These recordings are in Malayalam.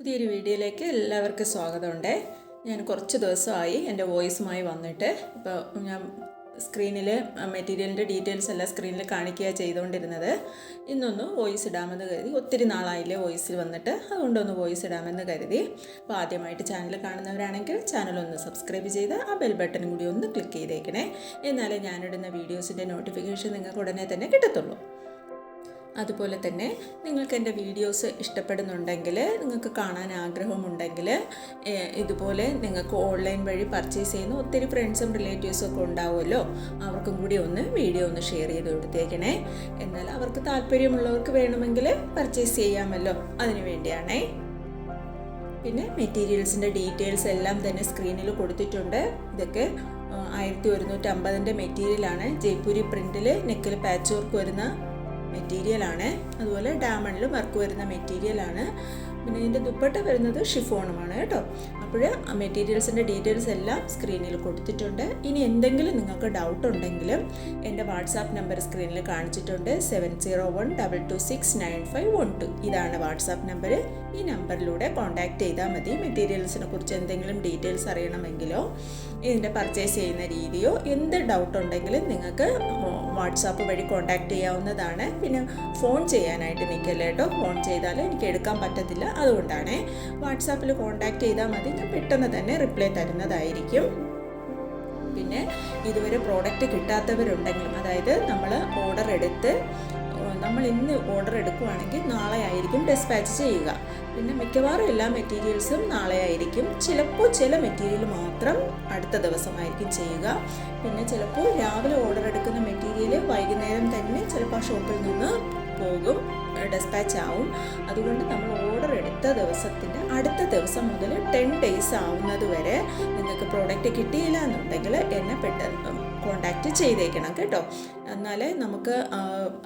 പുതിയൊരു വീഡിയോയിലേക്ക് എല്ലാവർക്കും സ്വാഗതമുണ്ട്. ഞാൻ കുറച്ച് ദിവസമായി എന്റെ വോയിസുമായി വന്നിട്ട് ഇപ്പോൾ ഞാൻ സ്ക്രീനിൽ മെറ്റീരിയലിന്റെ ഡീറ്റെയിൽസ് എല്ലാം സ്ക്രീനിൽ കാണിക്കുക ചെയ്തുകൊണ്ടിരുന്നത്. ഇന്നൊന്ന് വോയിസ് ഇടാമെന്ന് കരുതി ഒത്തിരി നാളായില്ലേ വോയിസിൽ വന്നിട്ട് അതുകൊണ്ടൊന്ന് വോയിസ് ഇടാമെന്ന് കരുതി. അപ്പോൾ ആദ്യമായിട്ട് ചാനൽ കാണുന്നവരാണെങ്കിൽ ചാനൽ ഒന്ന് സബ്സ്ക്രൈബ് ചെയ്ത് ആ ബെൽ ബട്ടൺ കൂടി ഒന്ന് ക്ലിക്ക് ചെയ്തേക്കണേ. എന്നാലേ ഞാനിടുന്ന വീഡിയോസിന്റെ നോട്ടിഫിക്കേഷൻ നിങ്ങൾക്ക് ഉടനെ തന്നെ കിട്ടത്തുള്ളൂ. അതുപോലെ തന്നെ നിങ്ങൾക്ക് എന്റെ വീഡിയോസ് ഇഷ്ടപ്പെടുന്നുണ്ടെങ്കിൽ നിങ്ങൾക്ക് കാണാൻ ആഗ്രഹമുണ്ടെങ്കിൽ ഇതുപോലെ നിങ്ങൾക്ക് ഓൺലൈൻ വഴി പർച്ചേസ് ചെയ്യുന്ന ഒത്തിരി ഫ്രണ്ട്സും റിലേറ്റീവ്സും ഒക്കെ ഉണ്ടാവുമല്ലോ. അവർക്കും കൂടി ഒന്ന് വീഡിയോ ഒന്ന് ഷെയർ ചെയ്ത് കൊടുത്തേക്കണേ. എന്നാൽ അവർക്ക് താല്പര്യമുള്ളവർക്ക് വേണമെങ്കിൽ പർച്ചേസ് ചെയ്യാമല്ലോ. അതിനു വേണ്ടിയാണേ. പിന്നെ മെറ്റീരിയൽസിന്റെ ഡീറ്റെയിൽസ് എല്ലാം തന്നെ സ്ക്രീനിൽ കൊടുത്തിട്ടുണ്ട്. ഇതൊക്കെ ആയിരത്തി ഒരുന്നൂറ്റമ്പതിന്റെ മെറ്റീരിയലാണ്. ജയ്പൂരി പ്രിന്റിൽ നെക്കിൽ പാച്ച് വർക്ക് വരുന്ന മെറ്റീരിയലാണ് അതുപോലെ ഡയമണ്ടിൽ വർക്ക് വരുന്ന മെറ്റീരിയലാണ് പിന്നെ ഇതിന്റെ ദുപ്പട്ട വരുന്നത് ഷിഫോണുമാണ് കേട്ടോ. അപ്പോൾ ആ മെറ്റീരിയൽസിന്റെ ഡീറ്റെയിൽസ് എല്ലാം സ്ക്രീനിൽ കൊടുത്തിട്ടുണ്ട്. ഇനി എന്തെങ്കിലും നിങ്ങൾക്ക് ഡൗട്ട് ഉണ്ടെങ്കിലും എന്റെ വാട്സാപ്പ് നമ്പർ സ്ക്രീനിൽ കാണിച്ചിട്ടുണ്ട്. Seven zero one double two six nine five one two ഇതാണ് വാട്സാപ്പ് നമ്പർ. ഈ നമ്പറിലൂടെ കോൺടാക്റ്റ് ചെയ്താൽ മതി. മെറ്റീരിയൽസിനെ കുറിച്ച് എന്തെങ്കിലും ഡീറ്റെയിൽസ് അറിയണമെങ്കിലോ ഇതിന്റെ പർച്ചേസ് ചെയ്യുന്ന രീതിയോ എന്ത് ഡൗട്ട് ഉണ്ടെങ്കിലും നിങ്ങൾക്ക് വാട്സാപ്പ് വഴി കോൺടാക്റ്റ് ചെയ്യാവുന്നതാണ്. പിന്നെ ഫോൺ ചെയ്യാനായിട്ട് നിൽക്കല്ലേ കേട്ടോ. ഫോൺ ചെയ്താൽ എനിക്ക് എടുക്കാൻ പറ്റത്തില്ല. അതുകൊണ്ടാണ് വാട്സാപ്പിൽ കോൺടാക്റ്റ് ചെയ്താൽ മതി. ഞാൻ പെട്ടെന്ന് തന്നെ റിപ്ലൈ തരുന്നതായിരിക്കും. പിന്നെ ഇതുവരെ പ്രോഡക്റ്റ് കിട്ടാത്തവരുണ്ടെങ്കിലും അതായത് നമ്മൾ ഓർഡർ എടുത്ത് നമ്മൾ ഇന്ന് ഓർഡർ എടുക്കുവാണെങ്കിൽ നാളെ ആയിരിക്കും ഡെസ്പാച്ച് ചെയ്യുക. പിന്നെ മിക്കവാറും എല്ലാ മെറ്റീരിയൽസും നാളെ ആയിരിക്കും. ചിലപ്പോൾ ചില മെറ്റീരിയൽ മാത്രം അടുത്ത ദിവസമായിരിക്കും ചെയ്യുക. പിന്നെ ചിലപ്പോൾ രാവിലെ ഓർഡർ എടുക്കുന്ന മെറ്റീരിയൽ വൈകുന്നേരം തന്നെ ചിലപ്പോൾ ആ ഷോപ്പിൽ നിന്ന് പോകും ഡെസ്പാച്ച് ആവും. അതുകൊണ്ട് നമ്മൾ ഓർഡർ എടുത്ത ദിവസത്തിന്റെ അടുത്ത ദിവസം മുതൽ ടെൻ ഡേയ്സ് ആവുന്നത് വരെ നിങ്ങൾക്ക് പ്രോഡക്റ്റ് കിട്ടിയില്ല എന്നുണ്ടെങ്കിൽ എന്നെ പെട്ടെന്ന് കോണ്ടാക്റ്റ് ചെയ്തേക്കണം കേട്ടോ. എന്നാലേ നമുക്ക്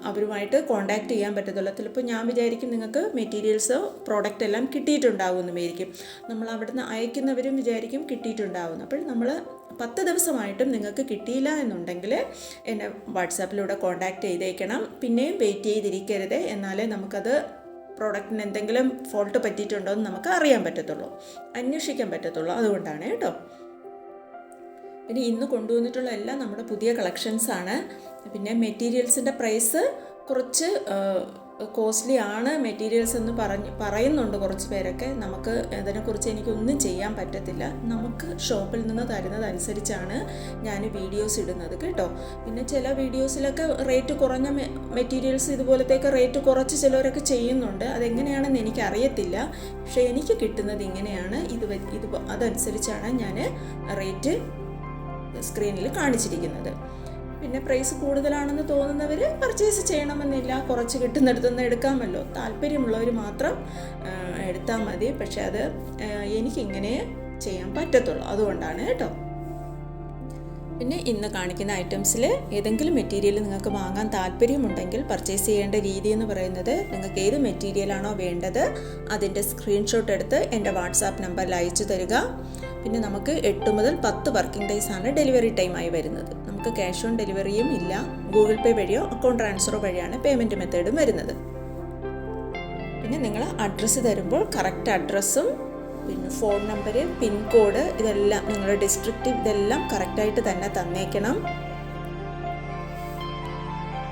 അവരുമായിട്ട് കോണ്ടാക്ട് ചെയ്യാൻ പറ്റത്തുള്ളൂ. ചിലപ്പോൾ ഞാൻ വിചാരിക്കും നിങ്ങൾക്ക് മെറ്റീരിയൽസ് പ്രോഡക്റ്റ് എല്ലാം കിട്ടിയിട്ടുണ്ടാവുമെന്ന് വിചാരിക്കും. നമ്മൾ അവിടുന്ന് അയക്കുന്നവരും വിചാരിക്കും കിട്ടിയിട്ടുണ്ടാവുമെന്ന്. അപ്പോൾ നമ്മൾ പത്ത് ദിവസമായിട്ടും നിങ്ങൾക്ക് കിട്ടിയില്ല എന്നുണ്ടെങ്കിൽ എന്നെ വാട്സാപ്പിലൂടെ കോണ്ടാക്ട് ചെയ്തേക്കണം. പിന്നെയും വെയിറ്റ് ചെയ്തിരിക്കരുത്. എന്നാലേ നമുക്കത് പ്രോഡക്റ്റിന് എന്തെങ്കിലും ഫോൾട്ട് പറ്റിയിട്ടുണ്ടോ എന്ന് നമുക്ക് അറിയാൻ പറ്റത്തുള്ളൂ. അന്വേഷിക്കാൻ പറ്റത്തുള്ളൂ. അതുകൊണ്ടാണ് കേട്ടോ. പിന്നെ ഇന്ന് കൊണ്ടുവന്നിട്ടുള്ള എല്ലാം നമ്മുടെ പുതിയ കളക്ഷൻസ് ആണ് പിന്നെ മെറ്റീരിയൽസിന്റെ പ്രൈസ് കുറച്ച് കോസ്റ്റ്ലി ആണ് മെറ്റീരിയൽസ് എന്ന് പറഞ്ഞ് പറയുന്നുണ്ട് കുറച്ച് പേരൊക്കെ. നമുക്ക് അതിനെക്കുറിച്ച് എനിക്കൊന്നും ചെയ്യാൻ പറ്റത്തില്ല. നമുക്ക് ഷോപ്പിൽ നിന്ന് തരുന്നതനുസരിച്ചാണ് ഞാൻ വീഡിയോസ് ഇടുന്നത് കേട്ടോ. പിന്നെ ചില വീഡിയോസിലൊക്കെ റേറ്റ് കുറഞ്ഞ മെറ്റീരിയൽസ് ഇതുപോലത്തേക്ക് റേറ്റ് കുറച്ച് ചിലവരൊക്കെ ചെയ്യുന്നുണ്ട്. അതെങ്ങനെയാണെന്ന് എനിക്കറിയത്തില്ല. പക്ഷേ എനിക്ക് കിട്ടുന്നത് ഇങ്ങനെയാണ്. ഇത് ഇത് അതനുസരിച്ചാണ് ഞാൻ റേറ്റ് സ്ക്രീനിൽ കാണിച്ചിരിക്കുന്നത്. പിന്നെ പ്രൈസ് കൂടുതലാണെന്ന് തോന്നുന്നവർ പർച്ചേസ് ചെയ്യണമെന്നില്ല. കുറച്ച് കിട്ടുന്നിടത്തുനിന്ന് എടുക്കാമല്ലോ. താല്പര്യമുള്ളവർ മാത്രം എടുത്താൽ മതി. പക്ഷെ അത് എനിക്കിങ്ങനെ ചെയ്യാൻ പറ്റത്തുള്ളൂ. അതുകൊണ്ടാണ് കേട്ടോ. പിന്നെ ഇന്ന് കാണിക്കുന്ന ഐറ്റംസിൽ ഏതെങ്കിലും മെറ്റീരിയൽ നിങ്ങൾക്ക് വാങ്ങാൻ താല്പര്യമുണ്ടെങ്കിൽ പർച്ചേസ് ചെയ്യേണ്ട രീതി എന്ന് പറയുന്നത് നിങ്ങൾക്ക് ഏത് മെറ്റീരിയലാണോ വേണ്ടത് അതിന്റെ സ്ക്രീൻഷോട്ട് എടുത്ത് എന്റെ വാട്സാപ്പ് നമ്പറിൽ അയച്ചു തരിക. പിന്നെ നമുക്ക് എട്ട് മുതൽ പത്ത് വർക്കിംഗ് ഡേയ്സ് ആണ് ഡെലിവറി ടൈമായി വരുന്നത്. നമുക്ക് ക്യാഷ് ഓൺ ഡെലിവറിയും ഇല്ല. ഗൂഗിൾ പേ വഴിയോ അക്കൗണ്ട് ട്രാൻസ്ഫറോ വഴിയാണ് പേയ്മെന്റ് മെത്തേഡും വരുന്നത്. പിന്നെ നിങ്ങൾ അഡ്രസ്സ് തരുമ്പോൾ കറക്റ്റ് അഡ്രസ്സും പിന്നെ ഫോൺ നമ്പർ പിൻകോഡ് ഇതെല്ലാം നിങ്ങളുടെ ഡിസ്ട്രിക്റ്റ് ഇതെല്ലാം കറക്റ്റായിട്ട് തന്നെ തന്നേക്കണം.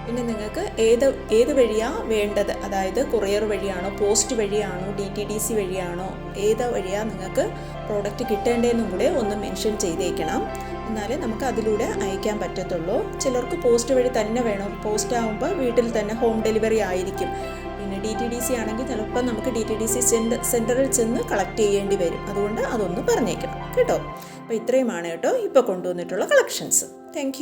പിന്നെ നിങ്ങൾക്ക് ഏത് ഏത് വഴിയാണ് വേണ്ടത്? അതായത് കൊറിയർ വഴിയാണോ പോസ്റ്റ് വഴിയാണോ ഡി ടി ഡി സി വഴിയാണോ ഏത് വഴിയാണ് നിങ്ങൾക്ക് പ്രോഡക്റ്റ് കിട്ടേണ്ടതെന്നും കൂടെ ഒന്ന് മെൻഷൻ ചെയ്തേക്കണം. എന്നാലേ നമുക്ക് അതിലൂടെ അയക്കാൻ പറ്റത്തുള്ളൂ. ചിലർക്ക് പോസ്റ്റ് വഴി തന്നെ വേണം. പോസ്റ്റ് ആകുമ്പോൾ വീട്ടിൽ തന്നെ ഹോം ഡെലിവറി ആയിരിക്കും. പിന്നെ ഡി ടി ഡി സി ആണെങ്കിൽ ചിലപ്പോൾ നമുക്ക് ഡി ടി ഡി സി സെന്ററിൽ ചെന്ന് കളക്ട് ചെയ്യേണ്ടി വരും. അതുകൊണ്ട് അതൊന്ന് പറഞ്ഞേക്കണം. കേട്ടോ? അപ്പോൾ ഇത്രയുമാണ് കേട്ടോ ഇപ്പോൾ കൊണ്ടുവന്നിട്ടുള്ള കളക്ഷൻസ് താങ്ക്